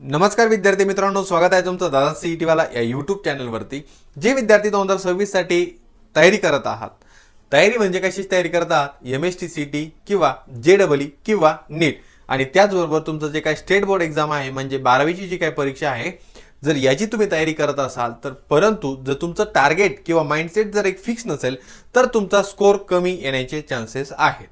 नमस्कार विद्यार्थी मित्रांनो स्वागत आहे तुमचं दादा सी ई वाला या यूट्यूब चॅनलवरती जे विद्यार्थी दोन हजार सव्वीससाठी तयारी करत आहात. तयारी म्हणजे कशी तयारी करत आहात? M S T C T किंवा जे डबल किंवा नीट. आणि त्याचबरोबर तुमचं जे काही स्टेट बोर्ड एक्झाम आहे म्हणजे बारावीची जी काही परीक्षा आहे जर याची तुम्ही तयारी करत असाल तर परंतु जर तुमचं टार्गेट किंवा माइंडसेट जर एक फिक्स नसेल तर तुमचा स्कोर कमी येण्याचे चान्सेस आहेत.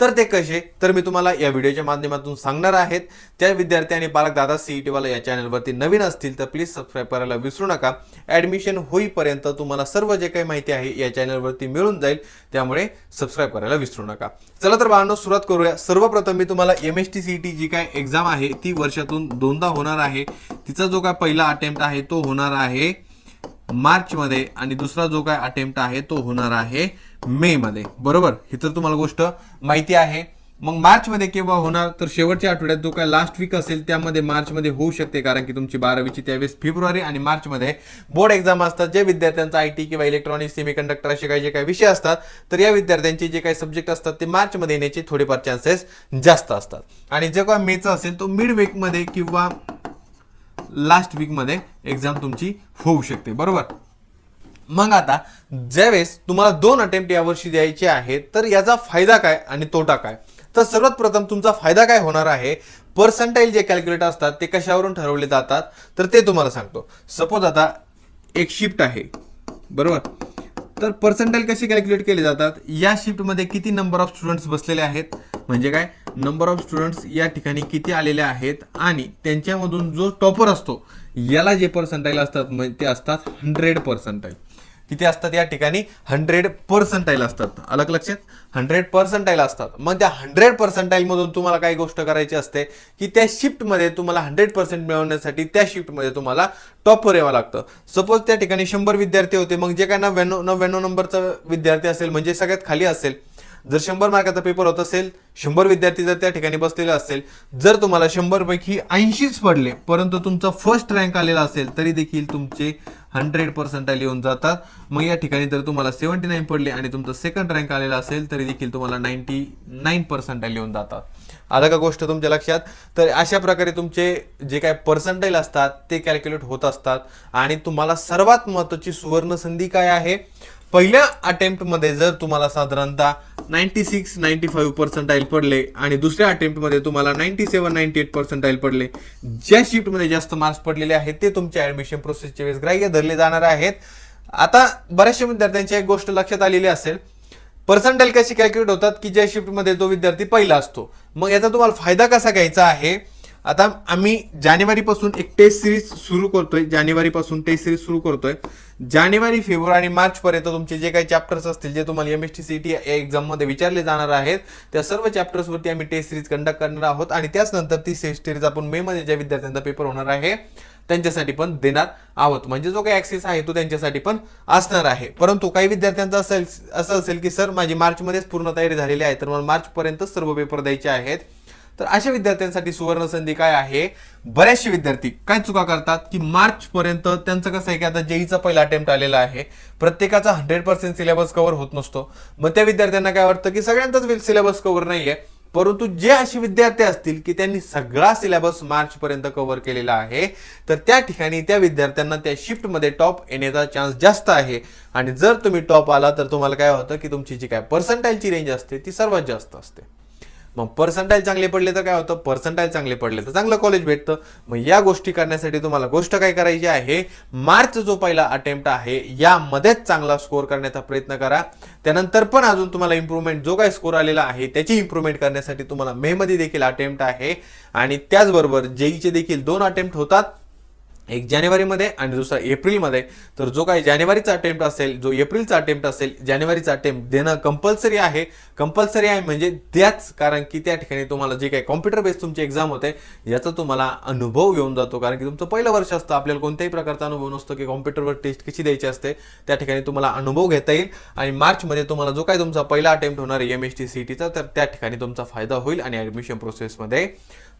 तर ते कसे? तर मी तुम्हाला या व्हिडिओच्या माध्यमातून सांगणार आहेत. त्या विद्यार्थी आणि पालक दादा सीईटीवाला या चॅनलवरती नवीन असतील तर प्लीज सबस्क्राईब करायला विसरू नका. ॲडमिशन होईपर्यंत तुम्हाला सर्व जे काही माहिती आहे या चॅनलवरती मिळून जाईल. त्यामुळे सबस्क्राईब करायला विसरू नका. चला तर बाळांनो सुरुवात करूया. सर्वप्रथम मी तुम्हाला M S T C T जी काय एक्झाम आहे ती वर्षातून दोनदा होणार आहे. तिचा जो काय पहिला अटेम्प्ट आहे तो होणार आहे मार्चमध्ये. आणि दुसरा जो काय अटेम्प्ट आहे तो होणार आहे मे मध्ये. बरोबर? ही तर तुम्हाला गोष्ट माहिती आहे. मग मार्चमध्ये केव्हा होणार? तर शेवटच्या आठवड्यात जो काय लास्ट वीक असेल त्यामध्ये मार्चमध्ये होऊ शकते कारण की तुमची बारावीची त्यावेळेस फेब्रुवारी आणि मार्चमध्ये बोर्ड एक्झाम असतात. जे विद्यार्थ्यांचा आय टी किंवा इलेक्ट्रॉनिक्स सेमी कंडक्टर असे काही जे काही विषय असतात तर या विद्यार्थ्यांचे जे काही सब्जेक्ट असतात ते मार्चमध्ये येण्याचे थोडेफार चान्सेस जास्त असतात. आणि जे काय मेचा असेल तो मिड वीकमध्ये किंवा लास्ट वीकमध्ये एक्झाम तुमची होऊ शकते. बरोबर? मग आता ज्यावेळेस तुम्हाला दोन अटेम्प्ट यावर्षी द्यायचे आहेत तर याचा फायदा काय आणि तोटा काय? तर सर्वात प्रथम तुमचा फायदा काय होणार आहे? पर्सेंटाईल जे कॅल्क्युलेटर असतात ते कशावरून ठरवले जातात? तर ते तुम्हाला सांगतो. सपोज आता एक शिफ्ट आहे. बरोबर? तर पर्सेंटाईल कसे कॅल्क्युलेट केले जातात? या शिफ्टमध्ये किती नंबर ऑफ स्टुडंट्स बसलेले आहेत? म्हणजे काय? नंबर ऑफ स्टुडंट्स या ठिकाणी किती आलेले आहेत? आणि त्यांच्यामधून जो टॉपर असतो याला जे पर्सेंटाईल असतात म्हणजे ते असतात हंड्रेड पर्सेंटाईल किती असतात या ठिकाणी हंड्रेड पर्सेंटाईल असतात. अलग लक्षात? हंड्रेड पर्सेंटाईल असतात. मग त्या हंड्रेड पर्सेंटाईलमधून तुम्हाला काही गोष्ट करायची असते की त्या शिफ्टमध्ये तुम्हाला हंड्रेड पर्सेंट मिळवण्यासाठी त्या शिफ्टमध्ये तुम्हाला टॉपवर यावं लागतं. सपोज त्या ठिकाणी शंभर विद्यार्थी होते मग जे काय नव्याण्णव नव्याण्णव नंबरचा विद्यार्थी असेल म्हणजे सगळ्यात खाली असेल जर शंभर मार्काचा पेपर होत असेल शंभर विद्यार्थी जर त्या ठिकाणी बसलेले असेल जर तुम्हाला शंभरपैकी ऐंशीच पडले परंतु तुमचा फर्स्ट रँक आलेला असेल तरी देखील तुमचे हंड्रेड पर्सेंटाईल येऊन जातात. मग या ठिकाणी जर तुम्हाला सेव्हन्टी नाईन पडले आणि तुमचा सेकंड रँक आलेला असेल तरी देखील तुम्हाला नाईन्टी नाईन पर्सेंटाईल येऊन जातात. आलं का गोष्ट तुमच्या लक्षात? तर अशा प्रकारे तुमचे जे काय पर्सेंटाईल असतात ते कॅल्क्युलेट होत असतात. आणि तुम्हाला सर्वात महत्त्वाची सुवर्ण संधी काय आहे? पहिल्या अटेम्प्टमध्ये जर तुम्हाला साधारणतः ninety six ninety five percentile पडले आणि दुसऱ्या अटेम्प्टमध्ये तुम्हाला ninety seven ninety eight percentile पडले ज्या शिफ्टमध्ये जास्त मार्क्स पडलेले आहेत ते तुमच्या ॲडमिशन प्रोसेसच्या वेळेस ग्राह्य धरले जाणार आहेत. आता बऱ्याचशा विद्यार्थ्यांची एक गोष्ट लक्षात आलेली असेल पर्सेंटाईल कशी कॅल्क्युलेट होतात की ज्या शिफ्टमध्ये तो विद्यार्थी पहिला असतो? मग याचा तुम्हाला फायदा कसा घ्यायचा आहे? आता आम्ही जानेवारीपासून एक टेस्ट सिरीज सुरू करतोय. जानेवारीपासून टेस्ट सिरीज सुरू करतोय. जानेवारी फेब्रुवारी आणि मार्च पर्यंत तुमचे जे काही चॅप्टर्स असतील जे तुम्हाला M S T C T एक्झाममध्ये विचारले जाणार आहेत त्या सर्व चॅप्टर्सवरती आम्ही टेस्ट सिरीज कंडक्ट करणार आहोत आणि त्याच नंतर ती टेस्ट सिरीज आपण मे मध्ये ज्या विद्यार्थ्यांचा पेपर होणार आहे त्यांच्यासाठी पण देणार आहोत. म्हणजे जो काही ऍक्सेस आहे तो त्यांच्यासाठी पण असणार आहे. परंतु काही विद्यार्थ्यांचा असेल असं असेल की सर माझी मार्चमध्येच पूर्ण तयारी झालेली आहे तर मला मार्चपर्यंत सर्व पेपर द्यायचे आहेत. तर अशा विद्यार्थ्यांसाठी सुवर्ण संधी काय आहे? बरेचसे विद्यार्थी काय चुका करतात की मार्च पर्यंत त्यांचं कसं आहे की आता जेईचा पहिला अटेम्प्ट आलेला आहे. प्रत्येकाचा हंड्रेड पर्सेंट सिलेबस कव्हर होत नसतो. मग त्या विद्यार्थ्यांना काय वाटतं की सगळ्यांचाच सिलेबस कव्हर नाहीये. परंतु जे असे विद्यार्थी असतील की त्यांनी सगळा सिलेबस मार्च पर्यंत कव्हर केलेला आहे तर त्या ठिकाणी त्या विद्यार्थ्यांना त्या शिफ्टमध्ये टॉप येण्याचा चान्स जास्त आहे. आणि जर तुम्ही टॉप आला तर तुम्हाला काय होतं की तुमची जी काय पर्सेंटाईलची रेंज असते ती सर्वात जास्त असते. मग पर्सेंटाईल चांगले पडले तर काय होतं? पर्सेंटाईल चांगले पडले तर चांगलं कॉलेज भेटतं. मग या गोष्टी करण्यासाठी तुम्हाला गोष्ट काय करायची आहे? मार्च जो पहिला अटेम्प्ट आहे यामध्येच चांगला स्कोर करण्याचा प्रयत्न करा. त्यानंतर पण अजून तुम्हाला इम्प्रूव्हमेंट जो काय स्कोर आलेला आहे त्याची इम्प्रूव्हमेंट करण्यासाठी तुम्हाला मे मध्ये देखील अटेम्प्ट आहे. आणि त्याचबरोबर जेईचे देखील दोन अटेम्प्ट होतात. एक जानेवारीमध्ये आणि दुसरा एप्रिलमध्ये. तर जो काही जानेवारीचा अटेम्प्ट असेल जो एप्रिलचा अटेम्प्ट असेल जानेवारीचा अटेम्प्ट देणं कंपल्सरी आहे. कंपल्सरी आहे म्हणजे द्याच कारण की त्या ठिकाणी तुम्हाला जे काही कॉम्प्युटर बेस्ड तुमची एक्झाम होते याचा तुम्हाला अनुभव येऊन जातो. कारण की तुमचं पहिलं वर्ष असतं आपल्याला कोणत्याही प्रकारचा अनुभव नसतो की कॉम्प्युटरवर टेस्ट कशी द्यायची असते त्या ठिकाणी तुम्हाला अनुभव घेता येईल. आणि मार्चमध्ये तुम्हाला जो काही तुमचा पहिला अटेम्प्ट होणार आहे एम एस टी सी टीचा तर त्या ठिकाणी तुमचा फायदा होईल आणि ॲडमिशन प्रोसेसमध्ये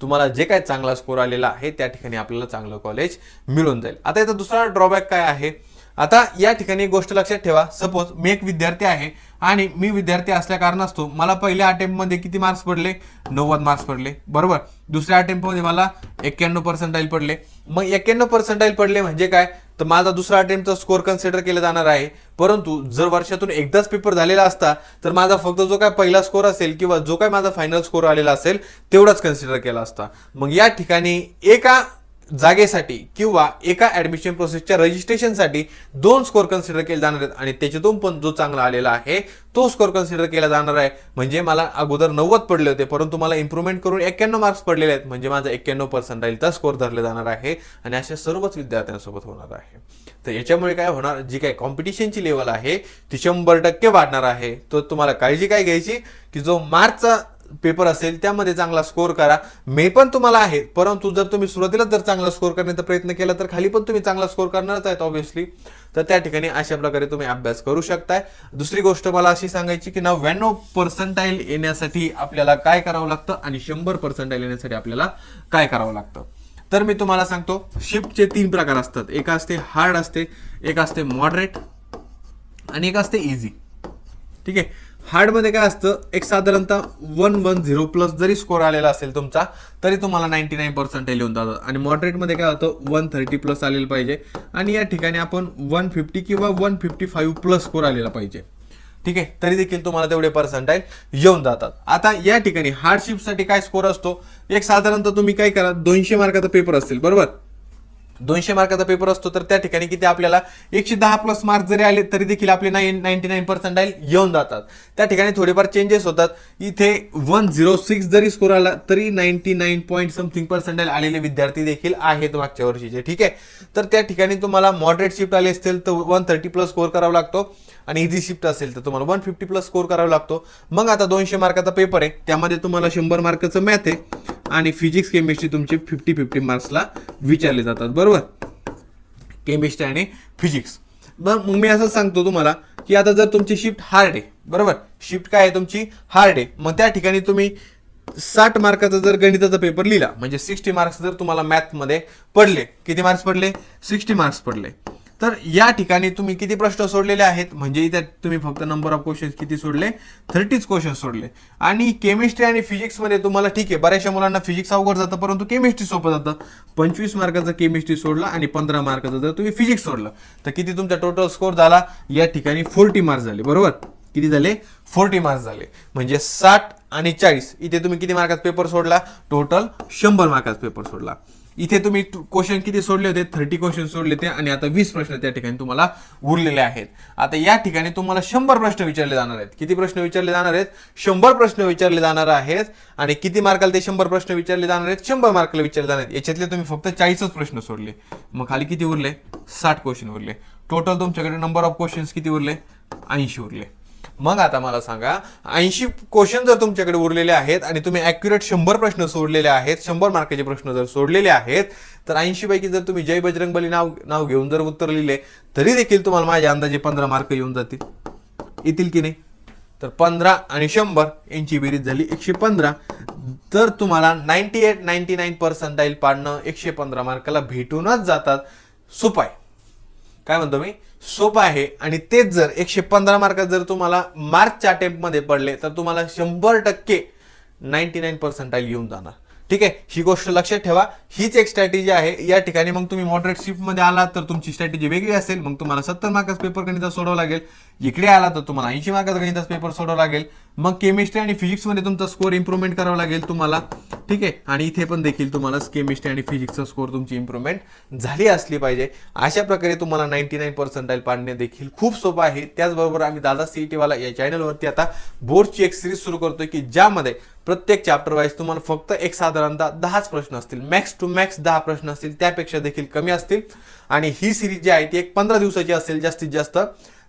तुम्हाला जे काय चांगला स्कोर आलेला आहे त्या ठिकाणी आपल्याला चांगलं कॉलेज मिळून जाईल. आता याचा दुसरा ड्रॉबॅक काय आहे? आता या ठिकाणी गोष्ट लक्षात ठेवा. सपोज मी एक विद्यार्थी आहे आणि मी विद्यार्थी असल्या कारणास्तव मला पहिल्या अटेम्प्टमध्ये किती मार्क्स पडले? नव्वद मार्क्स पडले. बरोबर? दुसऱ्या अटेम्प्टमध्ये मला एक्क्याण्णव पर्सेंटाईल पडले. मग एक्क्याण्णव पर्सेंटाईल पडले म्हणजे काय? तर माझा दुसरा अटेम्प्टचा स्कोअर कन्सिडर केला जाणार आहे. परंतु जर वर्षातून एकदाच पेपर झालेला असता तर माझा फक्त जो काय पहिला स्कोअर असेल किंवा जो काय माझा फायनल स्कोअर आलेला असेल तेवढाच कन्सिडर केला असता. मग या ठिकाणी एका जागेसाठी किंवा एका ऍडमिशन प्रोसेसच्या रजिस्ट्रेशनसाठी दोन स्कोर कन्सिडर केले जाणार आहेत. आणि त्याच्यातून पण जो चांगला आलेला आहे तो स्कोर कन्सिडर केला जाणार आहे. म्हणजे मला अगोदर नव्वद पडले होते परंतु मला इम्प्रुव्हमेंट करून एक्क्याण्णव मार्क्स पडलेले आहेत. म्हणजे माझा एक्क्याण्णव पर्सेंटाईलचा स्कोर धरला जाणार आहे. आणि अशा सर्वच विद्यार्थ्यांसोबत होणार आहे. तर याच्यामुळे काय होणार जी काय कॉम्पिटिशनची लेवल आहे ती शंभर टक्के वाढणार आहे. तर तुम्हाला काळजी काय घ्यायची की जो मार्चचा पेपर असेल त्यामध्ये चांगला स्कोर करा. मे पण तुम्हाला आहे परंतु जर तुम्ही सुरुवातीला जर चांगला स्कोर करण्याचा प्रयत्न केला तर खाली पण तुम्ही चांगला स्कोर करणारच आहेत ऑब्व्हियसली तर त्या ठिकाणी अशा प्रकारे तुम्ही अभ्यास करू शकताय. दुसरी गोष्ट मला अशी सांगायची की नव्याण्णव पर्सेंटाईल येण्यासाठी आपल्याला काय करावं लागतं आणि शंभर पर्सेंटाईल येण्यासाठी आपल्याला काय करावं लागतं? तर मी तुम्हाला सांगतो शिफ्टचे तीन प्रकार असतात. एक असते हार्ड असते एक असते मॉडरेट आणि एक असते इझी ठीक आहे? हार्डमध्ये काय असतं एक साधारणतः वन वन झिरो प्लस जरी स्कोर आलेला असेल तुमचा तरी तुम्हाला नाईन्टी नाईन पर्सेंटेज येऊन जातं. आणि मॉडरेटमध्ये काय होतं वन थर्टी प्लस आलेलं पाहिजे. आणि या ठिकाणी आपण वन फिफ्टी किंवा one fifty five plus score आलेला पाहिजे. ठीक आहे? तरी देखील तुम्हाला तेवढे पर्सेंटाईल येऊन जातात. आता या ठिकाणी हार्डशिपसाठी काय स्कोर असतो? एक साधारणतः तुम्ही काय करा दोनशे मार्काचा पेपर असतील बरोबर? दोनशे मार्काचा पेपर असतो तर त्या ठिकाणी किती आपल्याला एकशे दहा प्लस मार्क जरी आले तरी देखील आपले नाईन नाईन्टी नाईन पर्सेंटाईल येऊन जातात. त्या ठिकाणी थोडेफार चेंजेस होतात. इथे वन झिरो सिक्स जरी स्कोर आला तरी ninety nine point something percentile आलेले विद्यार्थी देखील आहेत मागच्या वर्षीचे. ठीक आहे? तर त्या ठिकाणी तुम्हाला मॉडरेट शिफ्ट आले असतील तर वन थर्टी प्लस स्कोर करावा लागतो. आणि इझी शिफ्ट असेल तर तुम्हाला वन फिफ्टी प्लस स्कोर करावा लागतो. मग आता दोनशे मार्काचा पेपर आहे. त्यामध्ये तुम्हाला शंभर मार्काचं मॅथ आहे. आणि फिजिक्स केमिस्ट्री तुमचे फिफ्टी फिफ्टी मार्क्सला विचारले जातात. बरोबर? केमिस्ट्री आणि फिजिक्स मग मग मी असं सांगतो तुम्हाला की आता जर तुमची शिफ्ट हार्ड आहे बरोबर? शिफ्ट काय आहे तुमची? हार्ड आहे. मग त्या ठिकाणी तुम्ही साठ मार्काचा जर गणिताचा पेपर लिहिला म्हणजे सिक्स्टी मार्क्स जर तुम्हाला मॅथमध्ये पडले किती मार्क्स पडले? सिक्स्टी मार्क्स पडले. तर या ठिकाणी तुम्ही किती प्रश्न सोडलेले आहेत? म्हणजे इथे तुम्ही फक्त नंबर ऑफ क्वेश्चन किती सोडले? थर्टीच क्वेश्चन सोडले. आणि केमिस्ट्री आणि फिजिक्समध्ये तुम्हाला ठीक आहे बऱ्याचशा मुलांना फिजिक्स अवघड जातं परंतु केमिस्ट्री सोपं जातं. पंचवीस मार्काचं केमिस्ट्री सोडलं आणि पंधरा मार्काचं जर तुम्ही फिजिक्स सोडलं तर किती तुमचा टोटल स्कोर झाला? या ठिकाणी फोर्टी मार्क्स झाले बरोबर? किती झाले? फोर्टी मार्क्स झाले. म्हणजे साठ आणि चाळीस. इथे तुम्ही किती मार्कात पेपर सोडला? टोटल शंभर मार्काचा पेपर सोडला. इथे तुम्ही क्वेश्चन किती सोडले होते? थर्टी क्वेश्चन सोडले होते आणि आता वीस प्रश्न त्या ठिकाणी तुम्हाला उरलेले आहेत. आता या ठिकाणी तुम्हाला शंभर प्रश्न विचारले जाणार आहेत. किती प्रश्न विचारले जाणार आहेत? शंभर प्रश्न विचारले जाणार आहेत. आणि किती मार्काला ते शंभर प्रश्न विचारले जाणार आहेत? शंभर मार्काला विचारले जाणार आहेत. याच्यातले तुम्ही फक्त चाळीसच प्रश्न सोडले. मग खाली किती उरले? साठ क्वेश्चन उरले. टोटल तुमच्याकडे नंबर ऑफ क्वेश्चन्स किती उरले? ऐंशी उरले. मग आता मला सांगा ऐंशी क्वेश्चन जर तुमच्याकडे उरलेले आहेत आणि तुम्ही ॲक्युरेट शंभर प्रश्न सोडलेले आहेत शंभर मार्काचे प्रश्न जर सोडलेले आहेत तर ऐंशी पैकी जर तुम्ही जय बजरंगबली नाव नाव घेऊन जर उत्तर लिहिले तरी देखील तुम्हाला माझ्या अंदाजे पंधरा मार्क येऊन जातील. येतील की नाही? तर पंधरा आणि शंभर यांची बेरीज झाली एकशे पंधरा. तर तुम्हाला ninety eight ninety nine percentile पाडणं एकशे पंधरा मार्काला भेटूनच जातात सुपाय. काय म्हणतो मी? सोपं आहे. आणि तेच जर एकशे पंधरा मार्कात जर तुम्हाला मार्चच्या अटेम्प्टमध्ये पडले तर तुम्हाला शंभर टक्के नाईन्टी नाईन पर्सेंटाईल येऊन जाणार. ठीक आहे ही गोष्ट लक्षात ठेवा. हीच एक स्ट्रॅटेजी आहे. या ठिकाणी मग तुम्ही मॉडरेट शिफ्टमध्ये आलात तर तुमची स्ट्रॅटेजी वेगळी असेल. मग तुम्हाला सत्तर मार्काचा पेपर गणितात सोडावं लागेल. इकडे आला तर तुम्हाला ऐंशी मार्काचा गणिताचा पेपर सोडावा लागेल. मग केमिस्ट्री आणि फिजिक्समध्ये तुमचा स्कोर इम्प्रुव्हमेंट करावा लागेल तुम्हाला. ठीक आहे? आणि इथे पण देखील तुम्हाला केमिस्ट्री आणि फिजिक्सचा स्कोर तुमची इम्प्रूव्हमेंट झाली असली पाहिजे. अशा प्रकारे तुम्हाला नाईन्टी नाईन पर्सेंटाईल पाडणे देखील खूप सोपं आहे. त्याचबरोबर आम्ही दादा सीईटीवाला या चॅनलवरती आता बोर्डची एक सिरीज सुरू करतोय की ज्यामध्ये प्रत्येक चॅप्टर वाईज तुम्हाला फक्त एक साधारणतः दहाच प्रश्न असतील. मॅक्स टू मॅक्स दहा प्रश्न असतील. त्यापेक्षा देखील कमी असतील. आणि ही सिरीज जी आहे ती एक पंधरा दिवसाची असेल जास्तीत जास्त.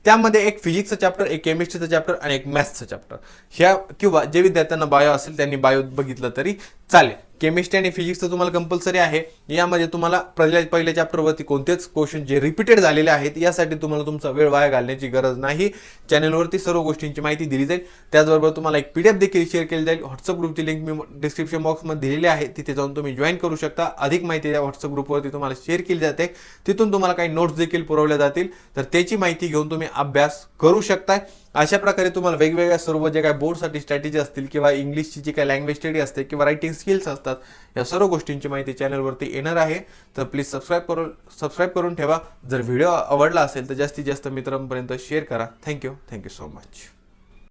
त्यामध्ये एक फिजिक्सचं चॅप्टर एक केमिस्ट्रीचं चॅप्टर आणि एक मॅथ्सचं चॅप्टर ह्या किंवा जे विद्यार्थ्यांना बायो असेल त्यांनी बायो बघितलं तरी चालेल. केमिस्ट्री आणि फिजिक्सचं तुम्हाला कंपल्सरी आहे. यामध्ये तुम्हाला पहिल्या पहिल्या चॅप्टरवरती कोणतेच क्वेश्चन जे रिपीटेड झालेले आहेत यासाठी तुम्हाला तुमचा वेळ वाया घालण्याची गरज नाही. चॅनलवरती सर्व गोष्टींची माहिती दिली जाईल. त्याचबरोबर तुम्हाला एक पीडीएफ देखील शेअर केली जाईल. व्हॉट्सअप ग्रुपची लिंक मी डिस्क्रिप्शन बॉक्समध्ये दिलेली आहे. तिथे जाऊन तुम्ही जॉईन करू शकता. अधिक माहिती या व्हॉट्सअप ग्रुपवरती तुम्हाला शेअर केली जाते. तिथून तुम्हाला काही नोट्स देखील पुरवल्या जातील. तर त्याची माहिती घेऊन तुम्ही अभ्यास करू शकताय. अशा प्रकारे तुम्हाला वेगवेगळ्या सर्व जे काय बोर्डसाठी स्ट्रॅटेजी असतील किंवा इंग्लिशची जी काही लँग्वेज स्टडी असते किंवा रायटिंग स्किल्स असतात या सर्व गोष्टींची माहिती चॅनलवरती येणार आहे. तर प्लीज सबस्क्राईब करून सबस्क्राईब करून ठेवा. जर व्हिडिओ आवडला असेल तर जास्तीत जास्त मित्रांपर्यंत शेअर करा. Thank you thank you so much